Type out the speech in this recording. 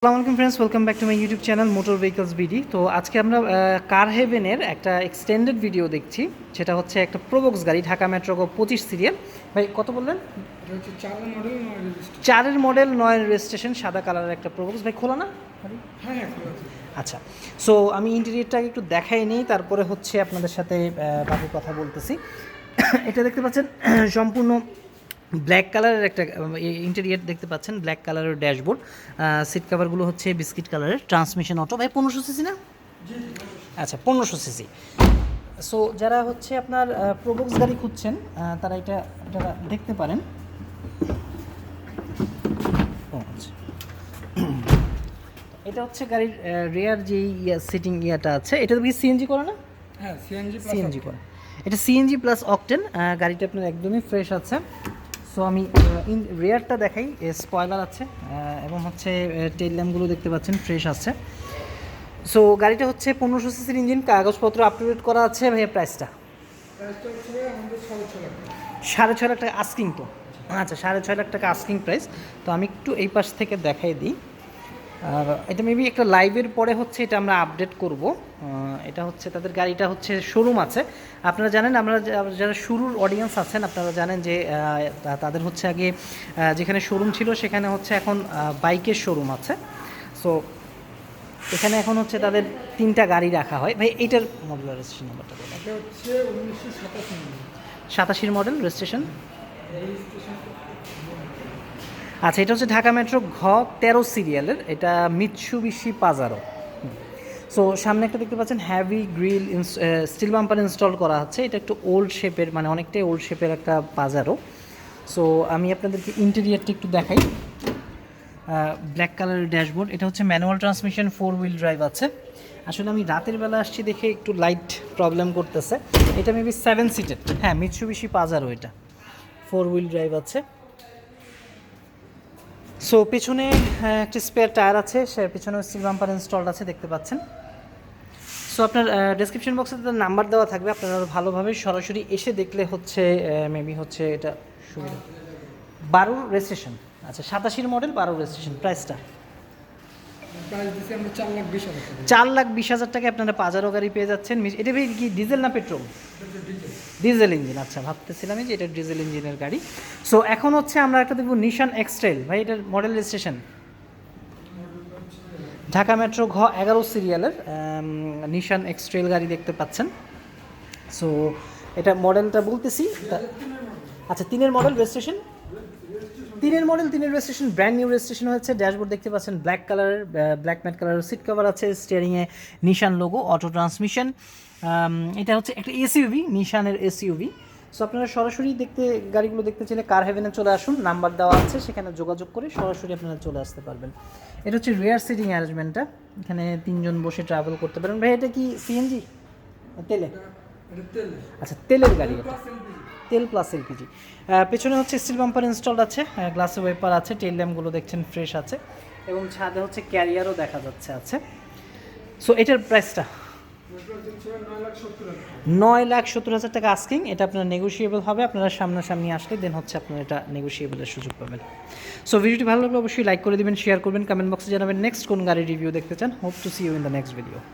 আসসালামু আলাইকুম friends welcome back to my YouTube channel Motor Vehicles BD তো আজকে আমরা কার হেভেনের একটা এক্সটেন্ডেড ভিডিও দেখছি, সেটা হচ্ছে একটা প্রোবক্স গাড়ি, ঢাকা মেট্রো পঁচিশ সিরিয়াল ভাই, কত বললেন? চারের মডেল নয় রেজিস্ট্রেশন সাদা কালারের একটা প্রোবক্স ভাই, খোলা না? আচ্ছা সো আমি ইন্টেরিয়রটাকে একটু দেখাই নিই, তারপরে হচ্ছে আপনাদের সাথে বাকি কথা বলতেছি। এটা দেখতে পাচ্ছেন, সম্পূর্ণ ব্ল্যাক কালারের একটা ইন্টেরিয়ার দেখতে পাচ্ছেন ব্ল্যাক কালারের ড্যাশবোর্ড সিট কাভারগুলো হচ্ছে বিস্কিট কালারের ট্রান্সমিশন অটো ভাই পনেরোশো সিসি না? আচ্ছা পনেরোশো সিসি সো যারা হচ্ছে আপনার প্রোবক্স গাড়ি খুঁজছেন তারা এটা এটা দেখতে পারেন। আচ্ছা। এটা হচ্ছে গাড়ির রেয়ার যে ইয়া সিটিং ইয়াটা আছে এটা কি সিএনজি করে না? হ্যাঁ সিএনজি সিএনজি করে। এটা সিএনজি প্লাস অকটেন গাড়িটা আপনার একদমই ফ্রেশ আছে। সো আমি ইন রেয়ারটা দেখাই স্পয়লার আছে এবং হচ্ছে টেল ল্যাম্পগুলো দেখতে পাচ্ছেন ফ্রেশ আছে। সো গাড়িটা হচ্ছে পনেরোশো সিসির ইঞ্জিন কাগজপত্র আপ টু ডেট করা আছে, ভাইয়া প্রাইসটা সাড়ে ছয় লাখ টাকা আস্কিং তো। আচ্ছা সাড়ে ছয় লাখ টাকা আস্কিং প্রাইস তো আমি একটু এই পাশ থেকে দেখাই দিই। আর এটা মেবি একটা লাইভের পরে হচ্ছে এটা আমরা আপডেট করব। এটা হচ্ছে তাদের গাড়িটা হচ্ছে শোরুম আছে। আপনারা জানেন আমরা যারা শুরুর অডিয়েন্স আছেন আপনারা জানেন যে তাদের হচ্ছে আগে যেখানে শোরুম ছিল সেখানে হচ্ছে এখন বাইকের শোরুম আছে। সো এখানে এখন হচ্ছে তাদের তিনটা গাড়ি রাখা হয়। ভাই এইটার মডেল রেজিস্ট্রেশন নাম্বারটা হচ্ছে সাতাশির মডেল রেজিস্ট্রেশন আচ্ছা এটা হচ্ছে ঢাকা মেট্রো ঘ তেরো সিরিয়ালের, এটা মিৎসুবিশি পাজারো। সো সামনে একটা দেখতে পাচ্ছেন heavy grill steel bumper install করা আছে এটা একটু ওল্ড শেপের মানে অনেকটাই ওল্ড শেপের একটা পাজারো। সো আমি আপনাদেরকে ইন্টেরিয়ারটা একটু দেখাই। ব্ল্যাক কালারের ড্যাশবোর্ড এটা হচ্ছে manual transmission four wheel drive আছে। আসলে আমি রাতের বেলা আসছি দেখে একটু লাইট প্রবলেম করতেছে। এটা মেবি সেভেন সিটেড হ্যাঁ মিৎসুবিশি পাজারো এটা। ফোর হুইল ড্রাইভ আছে। সো পিছনে একটি স্পেয়ার টায়ার আছে, সে পেছনে স্টিল বাম্পার ইনস্টলড আছে, দেখতে পাচ্ছেন। সো আপনার ডেসক্রিপশন বক্সে তাদের নাম্বার দেওয়া থাকবে, আপনারা ভালোভাবে সরাসরি এসে দেখলে হচ্ছে মেবি হচ্ছে এটা সুবিধা। বারো রেজিস্ট্রেশন আচ্ছা সাতাশির মডেল বারো রেজিস্ট্রেশন প্রাইসটা চার লাখ বিশ হাজার টাকা। আপনারা পাজারো গাড়ি পেয়ে যাচ্ছেন। এটা কি ডিজেল না পেট্রোল ডিজেল ইঞ্জিন আচ্ছা ভাবতেছিলামই যে এটা ডিজেল ইঞ্জিনের গাড়ি। সো এখন হচ্ছে আমরা একটা দেখব নিশান এক্সট্রেল ভাই এটার মডেল রেজিস্ট্রেশন ঢাকা মেট্রো ঘ এগারো সিরিয়ালের নিশান এক্সট্রেল গাড়ি দেখতে পাচ্ছেন। সো এটা মডেলটা বলতেছি। আচ্ছা তিনের মডেল রেজিস্ট্রেশন তিনের মডেল তিনের রেজিস্ট্রেশন ব্র্যান্ড নিউ রেজিস্ট্রেশন হচ্ছে ড্যাশবোর্ড দেখতে পাচ্ছেন ব্ল্যাক কালারের ব্ল্যাক ম্যাট কালারের সিট কভার আছে স্টিয়ারিংয়ে নিশান লোগো অটো ট্রান্সমিশন এটা হচ্ছে একটা এসইউভি নিশানের এসইউভি সো আপনারা সরাসরি দেখতে, গাড়িগুলো দেখতে চাইলে কার হেভেনে চলে আসুন নাম্বার দেওয়া আছে, সেখানে যোগাযোগ করে সরাসরি আপনারা চলে আসতে পারবেন। এটা হচ্ছে রেয়ার সিটিং অ্যারেঞ্জমেন্টটা এখানে তিনজন বসে ট্রাভেল করতে পারেন। ভাই, এটা কি সিএনজি তেল? আচ্ছা তেলের গাড়ি এটা। তেল প্লাস এলপিজি পেছনে হচ্ছে স্টিল বাম্পার ইনস্টলড আছে গ্লাসে ওয়েপার আছে টেল ল্যাম্পগুলো দেখছেন ফ্রেশ আছে এবং ছাদে হচ্ছে ক্যারিয়ারও দেখা যাচ্ছে আছে। সো এটার প্রাইসটা নয় লাখ সত্তর হাজার নয় লাখ সত্তর হাজার টাকা আস্কিং এটা আপনার নেগোসিয়েবল হবে আপনারা সামনাসামনি আসলে দেন হচ্ছে আপনারা এটা নেগোসিয়েবলের সুযোগ পাবেন। সো ভিডিওটি ভালো লাগলে অবশ্যই লাইক করে দিবেন শেয়ার করবেন কমেন্ট বক্সে জানাবেন নেক্সট কোন গাড়ির রিভিউ দেখতে চান hope to see you in the next video